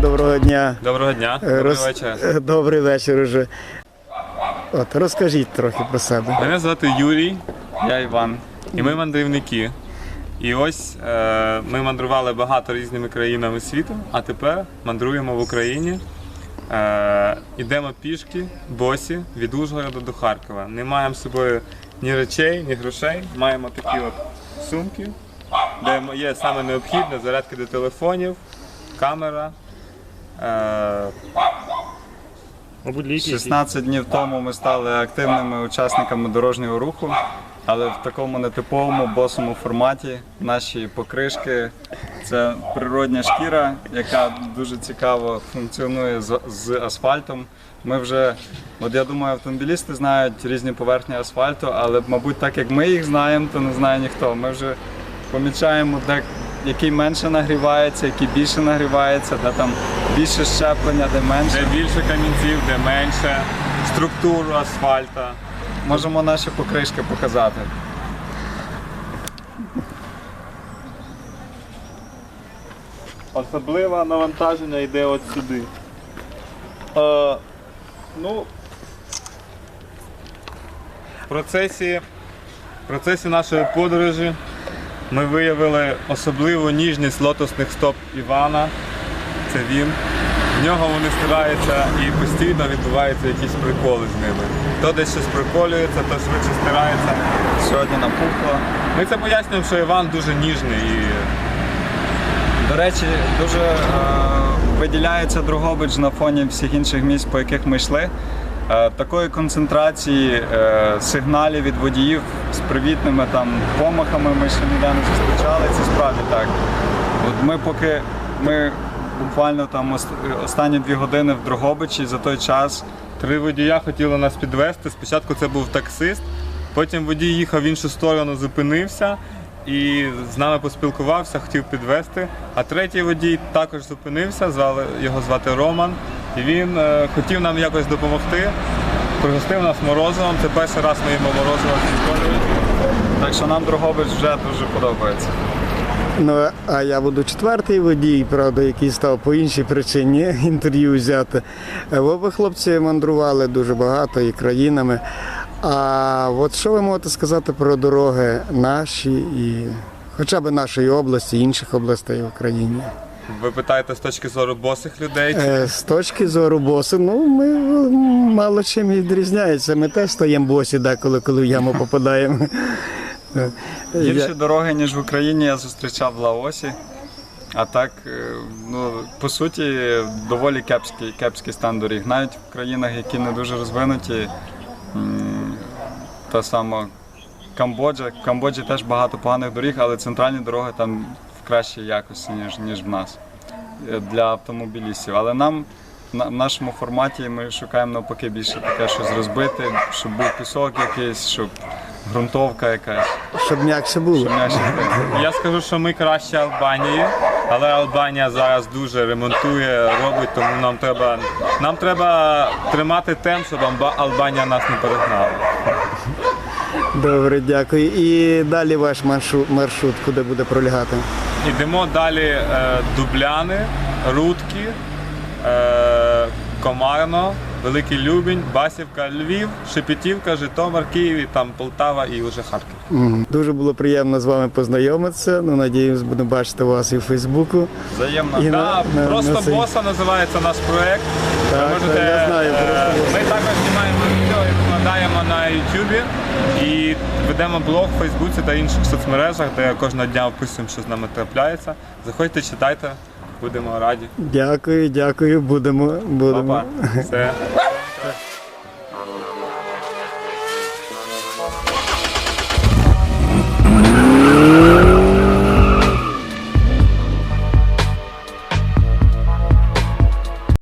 доброго дня. Доброго дня, Е, добрий роз- вечір. е, Добрий вечір уже. От, розкажіть трохи про себе. Мене звати Юрій, я Іван, і ми мандрівники. І ось е, ми мандрували багато різними країнами світу, а тепер мандруємо в Україні. Е, ідемо пішки, босі, від Ужгорода до Харкова. Не маємо з собою ні речей, ні грошей. Маємо такі от сумки, де є саме необхідне зарядки до телефонів, камера. Е, Мабуть, ліки. 16 днів тому ми стали активними учасниками дорожнього руху, але в такому нетиповому босому форматі. Наші покришки це природня шкіра, яка дуже цікаво функціонує з асфальтом. Ми вже, от я думаю, автомобілісти знають різні поверхні асфальту, але, мабуть, так як ми їх знаємо, то не знає ніхто. Ми вже помічаємо, де який менше нагрівається, який більше нагрівається, де там більше щеплення, де менше. де більше камінців, де менше, структуру асфальта. Можемо наші покришки показати. Особливе навантаження йде от сюди. Е, ну, В процесі, в процесі нашої подорожі ми виявили особливу ніжність лотосних стоп Івана. Це він. В нього вони стираються і постійно відбуваються якісь приколи з ними. То десь щось приколюється, то швидше стирається. Сьогодні напухло. Ми це пояснюємо, що Іван дуже ніжний і До речі, дуже е, виділяється Дрогобич на фоні всіх інших місць, по яких ми йшли. Е, такої концентрації е, сигналів від водіїв з привітними там помахами ми ще ніде не зустрічали. Це справді так. От ми поки ми буквально там останні дві години в Дрогобичі за той час Три водія хотіли нас підвести. Спочатку це був таксист, потім водій їхав в іншу сторону, зупинився і з нами поспілкувався, хотів підвести. А третій водій також зупинився, звали його звати Роман. І він е, хотів нам якось допомогти. Пригостив нас морозивом. Це перший раз ми їмо морозиво в школі. Так що нам Дрогобич вже дуже подобається. Ну, а я буду четвертий водій, правда, який став по іншій причині інтерв'ю взяти. Е, ви, хлопці, мандрували дуже багато і країнами. А от що ви можете сказати про дороги наші і хоча б нашої області, інших областей в Україні? Ви питаєте з точки зору босих людей. чи- Е, З точки зору босу, ну ми мало чим відрізняється. Ми теж стаємо босі, деколи, коли в яму попадаємо. Гірші я- дороги, ніж в Україні, я зустрічав в Лаосі. А так, е, ну, по суті, доволі кепський, кепський стан доріг. Навіть в країнах, які не дуже розвинуті, м, та сама Камбоджа. В Камбоджі теж багато поганих доріг, але центральні дороги там кращій якості, ніж, ніж в нас е, для автомобілістів. Але нам в нашому форматі ми шукаємо навпаки більше таке щось розбити, щоб був пісок якийсь, щоб ґрунтовка якась. Щоб м'якше було. Щоб м'якше йти. Я скажу, що ми краще Албанії, але Албанія зараз дуже ремонтує, робить, тому нам треба, нам треба тримати темп, щоб Алба- Албанія нас не перегнала. Добре, дякую. І далі ваш маршрут, маршрут куди буде пролягати? Йдемо далі е, Дубляни, Рудки, е, Комарно, Великий Любінь, Басівка, Львів, Шепетівка, Житомир, Київ, там Полтава і вже Харків. Мгм. Дуже було приємно з вами познайомитися. Ну, надіюсь, будемо бачити вас і в Фейсбуку. Взаємно. І Да, на- на- просто на цей- боса називається наш проект. Так, Ви можете, я знаю, е, «Просто боса». Ми також знімаємо відео і викладаємо на Ютубі і ведемо блог в Фейсбуці та інших соцмережах, де кожного дня описуємо, що з нами трапляється. Заходьте, читайте, будемо раді. Дякую, дякую. Будемо. будемо. Па-па. Все.